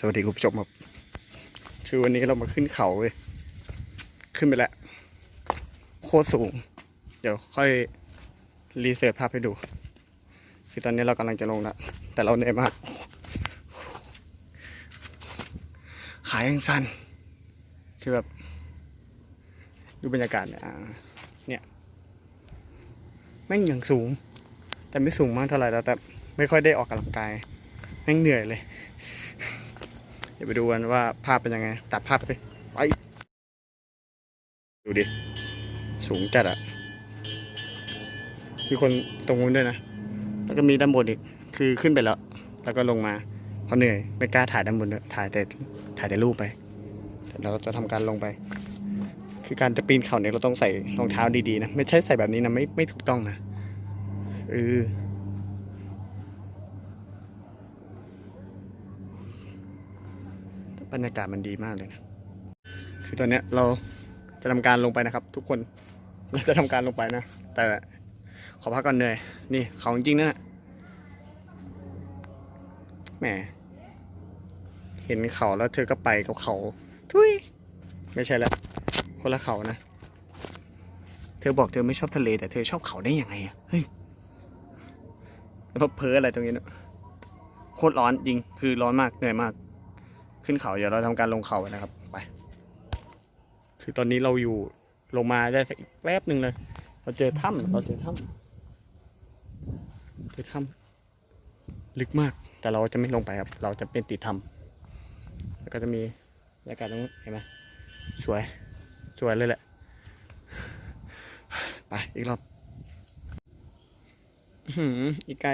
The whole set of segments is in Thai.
สวัสดีคุณผู้ชมครับคือวันนี้เรามาขึ้นเขาเว้ยขึ้นไปแล้ว โคตรสูง เดี๋ยวค่อยรีเสิร์ชภาพให้ดู คือตอนนี้เรากำลังจะลงแล้วแต่เราเหนื่อยมาก ขายังสั้นคือแบบดูบรรยากาศเนี่ยเนี่ยแม่งอย่างสูง แต่ไม่สูงมากเท่าไหร่แล้วแต่ไม่ค่อยได้ออกกำลังกายแม่งเหนื่อยเลย เดี๋ยวไปดูกันว่าภาพเป็นยังไง ตัดภาพไปเลยไป ดูดิ สูงจัดอะมีคนตรงนู้นด้วยนะ แล้วก็มีด้านบนอีก คือขึ้นไปแล้ว แล้วก็ลงมาเพราะเหนื่อย ไม่กล้าถ่ายด้านบนด้วยถ่ายแต่ถ่ายแต่รูปไปเราจะทำการลงไป คือการจะปีนเขาเนี่ยเราต้องใส่รองเท้าดีๆนะ ไม่ใช่ใส่แบบนี้นะ ไม่ไม่ถูกต้องนะเออ บรรยากาศมันดีมากเลยนะคือตอนเนี้ยเราจะทำการลงไปนะครับ ทุกคนเราจะทำการลงไปนะ แต่ขอพักก่อนเหนื่อยนี่เขาจริงนะแหมเห็นเขาแล้วเธอก็ไปกับเขาทุยไม่ใช่ละคนละเขานะเธอบอกเธอไม่ชอบทะเล แต่เธอชอบเขาได้ยังไงอะเฮ้ยแล้วเพ้ออะไรตรงนี้เนอะโคตรร้อนจริงคือร้อนมากเหนื่อยมาก ขึ้นเขาเดี๋ยวเราทำการลงเขานะครับไปคือตอนนี้เราอยู่ลงมาได้สักอีกแป๊บหนึ่งเลย เราเจอถ้ำเราเจอถ้ำเจอถ้ำลึกมาก แต่เราจะไม่ลงไปครับ เราจะเป็นติดถ้ำแล้วก็จะมีบรรยากาศตรงนู้นเห็นไหมสวยสวยเลยแหละ ไปอีกรอบอีกไกล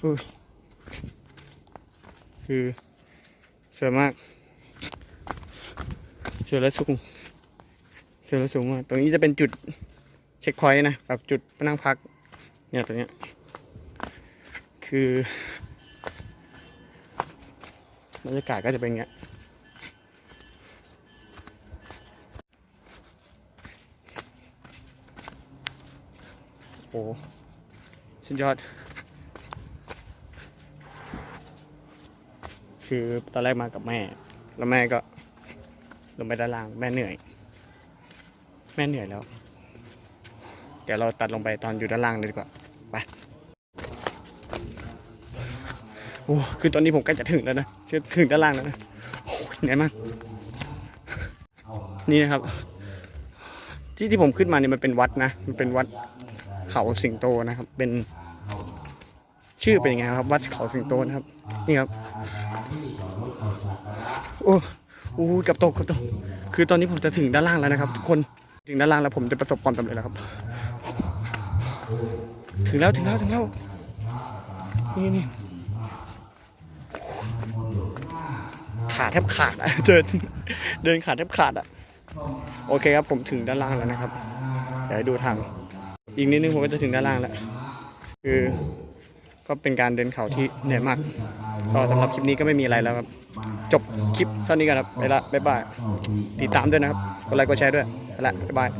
คือสวยมากสวยและสูงสวยและสูงมากตรงนี้จะเป็นจุดเช็คพอยต์นะแบบจุดนั่งพัก เนี่ยตรงเนี้ยคือบรรยากาศก็จะเป็นอย่างเงี้ยโอ้สุดยอด คือตอนแรกมากับแม่ แล้วแม่ก็ลงไปด้านล่างแม่เหนื่อย แม่เหนื่อยแล้ว เดี๋ยวเราตัดลงไปตอนอยู่ด้านล่างเลยดีกว่าไปโอ้คือตอนนี้ผมใกล้จะถึงแล้วนะถึงด้านล่างแล้วนะโอ้ยเหนื่อยมากนี่นะครับ ที่ที่ผมขึ้นมาเนี่ยมันเป็นวัดนะมันเป็นวัดเขาสิงโตนะครับ เป็น ชื่อเป็นยังไงครับ วัดเขาสิงโตนะครับ นี่ครับ โอ้โอ้กับตกกับตก คือตอนนี้ผมจะถึงด้านล่างแล้วนะครับ ทุกคน ถึงด้านล่างแล้วผมจะประสบความสำเร็จแล้วครับ ถึงแล้วถึงแล้วถึงแล้ว นี่นี่ขาแทบขาดอะเดินเดินขาแทบขาดอะโอเคครับผมถึงด้านล่างแล้วนะครับ เดี๋ยวดูทาง อีกนิดนึงผมก็จะถึงด้านล่างแล้ว คือก็เป็นการเดินเขาที่เหนื่อยมาก ก็สำหรับคลิปนี้ก็ไม่มีอะไรแล้วครับ จบคลิปเท่านี้กันครับไปละบ๊ายบายติดตามด้วยนะครับกดไลค์กดแชร์ด้วยไปละบ๊ายบาย